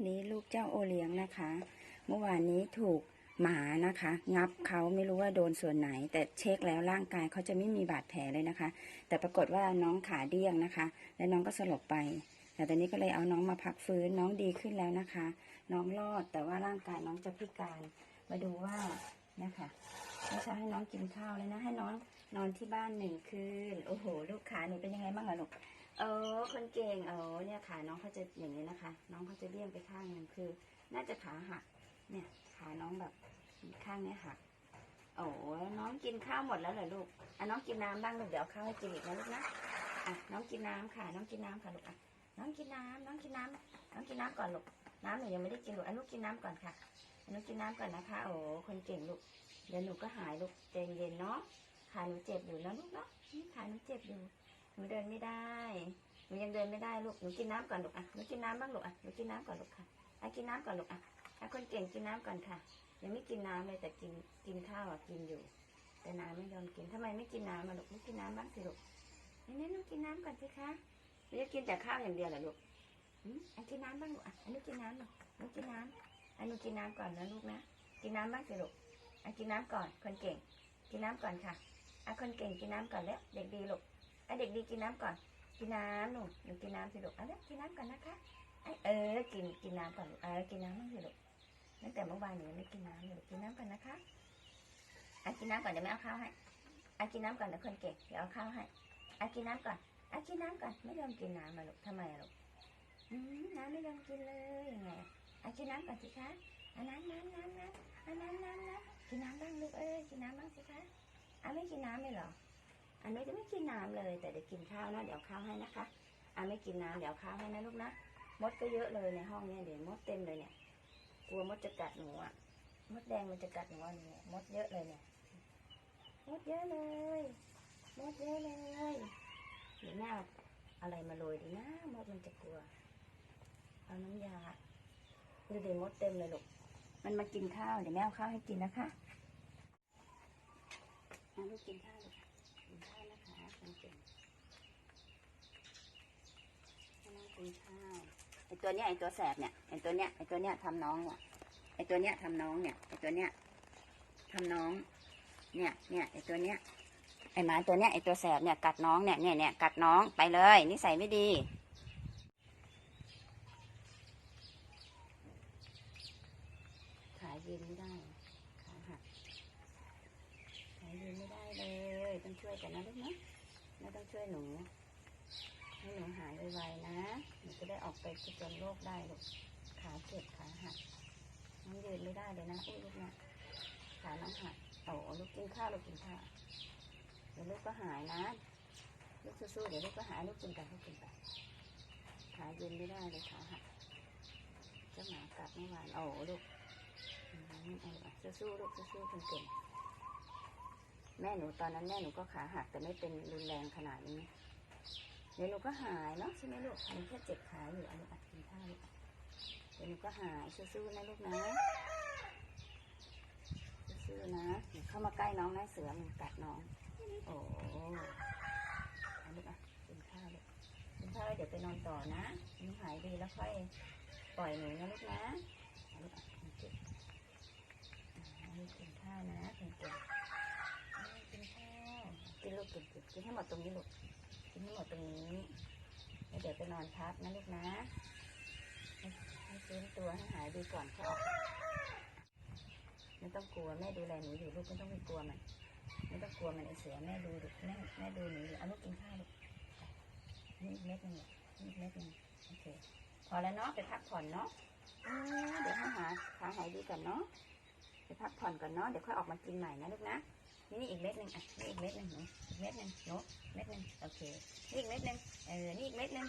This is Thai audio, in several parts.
นนี้ลูกเจ้าโอเลี้ยงนะคะ เมื่อวานนี้ถูกหมานะคะ งับเขาไม่รู้ว่าโดนส่วนไหน แต่เช็คแล้วร่างกายเขาจะไม่มีบาดแผลเลยนะคะ แต่ปรากฏว่าน้องขาเดี้ยงนะคะ และน้องก็สลบไป แต่ตอนนี้ก็เลยเอาน้องมาพักฟื้นน้องดีขึ้นแล้วนะคะ น้องรอดแต่ว่าร่างกายน้องจะพิการ มาดูว่านะคะเมื่อเช้าให้น้องกินข้าวเลยนะให้น้องนอนที่บ้านหนึ่งคืนโอ้โห ลูกขาหนูเป็นยังไงบ้างอะลูก เออคนเก่งเออเนี่ยขาน้องเขาจะอย่างนี้นะคะ น้องเขาจะเลี่ยงไปข้างหนึ่งคือ น่าจะขาหัก เนี่ยขาน้องแบบข้างเนี้ยหักโอ้น้องกินข้าวหมดแล้วเหรอลูกอะน้องกินน้ำบ้างลูกเดี๋ยวเอาข้าวให้กินอีกนะลูกนะอะน้องกินน้ำค่ะ น้องกินน้ำค่ะลูกอะน้องกินน้ำน้องกินน้ำน้องกินน้ำก่อนลูกน้ำหนูยังไม่ได้กินลูกอะลูกกินน้ำก่อนค่ะอะลูกกินน้ำก่อนนะคะ โอ้คนเก่งลูกเดี๋ยวหนูก็หายลูกใจเย็นเนาะขาหนูเจ็บอยู่นะลูกเนาะขาหนูเจ็บอยู่ หนูเดินไม่ได้หนูยังเดินไม่ได้ลูกหนูกินน้ำก่อนลูกอะหนูกินน้ำบ้างลูกอะหนูกินน้ำก่อนลูกค่ะอะกินน้ำก่อนลูกอะอะคนเก่งกินน้ำก่อนค่ะ ยังไม่กินน้ำเลยแต่กินกินข้าวอะกินอยู่ แต่น้ำไม่ยอมกินทำไมไม่กินน้ำมาลูกไม่กินน้ำบ้างสิลูกนี่ลูกินน้ำก่อนสิคะหรือจะกินแต่ข้าวอย่างเดียวเหรอลูกอืมอะกินน้ำบ้างลูกอะอันนี้กินน้ำลูหนูกินน้ำอันหนูกินน้ำก่อนนะลูกนะ กินน้ำบ้างสิลูกอะกินน้ำก่อน คนเก่ง กินน้ำก่อนค่ะอะคนเก่งกินน้ำก่อนแล้ว เด็กดีลูก อะเด็กดีกินน้ำก่อน กินน้ำหนูหนูกินน้ำสิลูกเอาละกินน้ำก่อนนะคะไอเออ กินกินน้ำก่อนเออกินน้ำบ้างสิลูกตั้งแต่เมื่อวานหนูไม่กินน้ำเลยกินน้ำก่อนนะคะอะกินน้ำก่อนเดี๋ยวไม่เอาข้าวให้อะกินน้ำก่อนเดี๋ยวคนเก่งเดี๋ยวเอาข้าวให้อะกินน้ำก่อนอะกินน้ำก่อนไม่ยอมกินน้ำมาลูกทำไมลูกอืมน้ำไม่ยอมกินเลยยังไงอะอะกินน้ำก่อนสิคะอะน้ำน้ำน้ำน้ำอะน้ำน้ำน้ำกินน้ำบ้างลูกเอ้ยกินน้ำบ้างสิคะอะไม่กินน้ำเลยเหรอ อันนี้จะไม่กินน้ำเลย แต่เดี๋ยวกินข้าวนะ เดี๋ยวข้าวให้นะคะอะไม่กินน้ำเดี๋ยวข้าวให้นะลูกนะ มดก็เยอะเลยในห้องเนี่ยเดี๋ยวมดเต็มเลยเนี่ย กลัวมดจะกัดหนูอะ มดแดงมันจะกัดหนูอะเนี่ยมดเยอะเลยเนี่ย มดเยอะเลย มดเยอะเลยเดี๋ยวแม่อาอะไรมาโรยดีนะมดมันจะกลัว เอาน้ำยาดูดิมดเต็มเลยลูก มันมากินข้าวเดี๋ยวแม่เอาข้าวให้กินนะคะอะลูกกินข้าวลูกกินข้าว นะคะคนเก่งน้องกินข้าวไอตัวเนี้ยไอตัวแสบเนี่ยไอตัวเนี้ยไอตัวเนี้ยทำน้องว่ะไอตัวเนี้ยทำน้องเนี่ยไอตัวเนี้ยทำน้อง เนี่ยเนี่ยไอตัวเนี้ยไอหมาตัวเนี้ยไอตัวแสบเนี่ยกัดน้องเนี่ยเนี่ยเนี่ยกัดน้องไปเลยนิสัยไม่ดีขายยืนไม่ได้ขาหักหายืนไม่ได้เลยต้องช่วยกันนะลูกนะ แม่ต้องช่วยหนู ให้หนูหายไวๆนะ หนูจะได้ออกไปผจญโลกได้ลูก ขาเจ็บขาหักน้องยืนไม่ได้เลยนะอุ้ยลูกเนะขาน้องหักโอ้ลูกกินข้าวลูกกินข้าวเดี๋ยวลูกก็หายนะ ลูกสู้ๆเดี๋ยวลูกก็หายลูกกินกันลูกกินไปขายืนไม่ได้เลยขาหักเจ้าหมากัดเมื่อวานโอ้ลูกอืมเอาลูกสู้ๆลูกสู้ๆเก่ง แม่หนูตอนนั้นแม่หนูก็ขาหักแต่ไม่เป็นรุนแรงขนาดนี้เดี๋ยวหนูก็หายเนาะใช่ไหมลูกหนูแค่เจ็บขาอยู่อันนี้อัดกินข้าวเดี๋ยวหนูก็หายสู้ๆนะลูกนะสู้ๆนะเข้ามาใกล้น้องนะเสือมันกัดน้อง โอ้อันนี้อะกินข้าวลูกกินข้าวแล้วเดี๋ยวไปนอนต่อนะหนูหายดีแล้วค่อยปล่อยหนูนะลูกนะอันนี้อะกินเจ็บอ่ากินข้าวนะเก่งๆกินข้าว กินกินกินให้หมดตรงนี้ลูกกินให้หมดตรงนี้แล้วเดี๋ยวไปนอนพักนะลูกนะให้ฟื้นตัวให้หายดีก่อนค่อยออกไม่ต้องกลัวแม่ดูแลหนูอยู่ลูกไม่ต้องไปกลัวมันไม่ต้องกลัวมันไอเสือแม่ดูลูแม่แม่ดูหนูอยู่เอาลูกกินข้าวลูกนี่เม็ดนึงนี่เม็ดนึงโอเคพอแล้วเนาะไปพักผ่อนเนาะเดี๋ยวห้หาขาหายดีก่อนเนาะไปพักผ่อนก่อนเนาะเดี๋ยวค่อยออกมากินใหม่นะลูกนะ นี่อีกเม็ดหนึ่งอะนี่อีกเม็ดหนึ่งหนูเม็ดหนึ่งหนูเม็ดหนึ่งโอเคนี่อีกเม็ดหนึ่งเออนี่อีกเม็ดหนึ่ง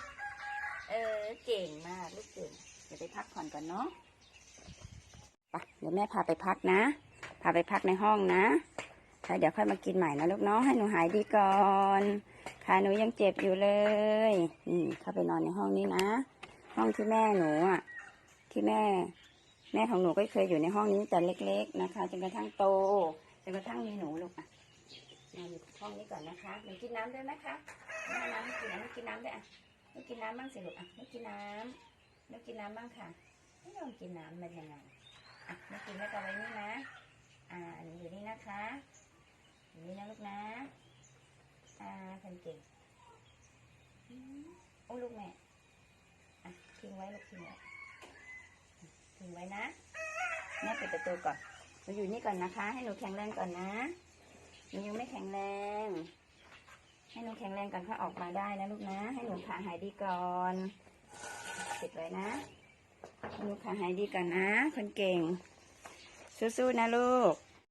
เออเก่งมากลูกเก่งเดี๋ยวไปพักผ่อนก่อนเนาะไปเดี๋ยวแม่พาไปพักนะ พาไปพักในห้องนะแล้วเดี๋ยวค่อยมากินใหม่นะลูกเนาะให้หนูหายดีก่อนขาหนูยังเจ็บอยู่เลยนี่เข้าไปนอนในห้องนี้นะ ห้องที่แม่หนูอะที่แม่ แม่ของหนูก็เคยอยู่ในห้องนี้แต่เล็ก ๆ นะคะจนกระทั่งโต จนกระทั่งมีหนูลูกอะมาอยู่ห้องนี้ก่อนนะคะหนูกินน้ำด้วยไหมคะแม่น้ำไม่กินน้ำไม่กินน้ำด้วยอะไม่กินน้ำบ้างสิลูกอะไม่กินน้ำไม่กินน้ำบ้างค่ะไม่ยอมกินน้ำมันยังไงอะไม่กินแล้วก็ไว้นี่นะ อ่าหนูอยู่นี่นะคะอยู่นี่นะลูกนะ อ่าคนเก่งอืมโอ้ลูกแม่อะทิ้งไว้ลูกทิ้งไว้ทิ้งไว้นะแม่ปิดประตูก่อน หนูอยู่นี่ก่อนนะคะ ให้หนูแข็งแรงก่อนนะหนูยังไม่แข็งแรง ให้หนูแข็งแรงก่อนค่อยออกมาได้นะลูกนะ ให้หนูขาหายดีก่อนปิดไว้นะให้หนูขาหายดีก่อนนะ คนเก่ง สู้ๆนะลูก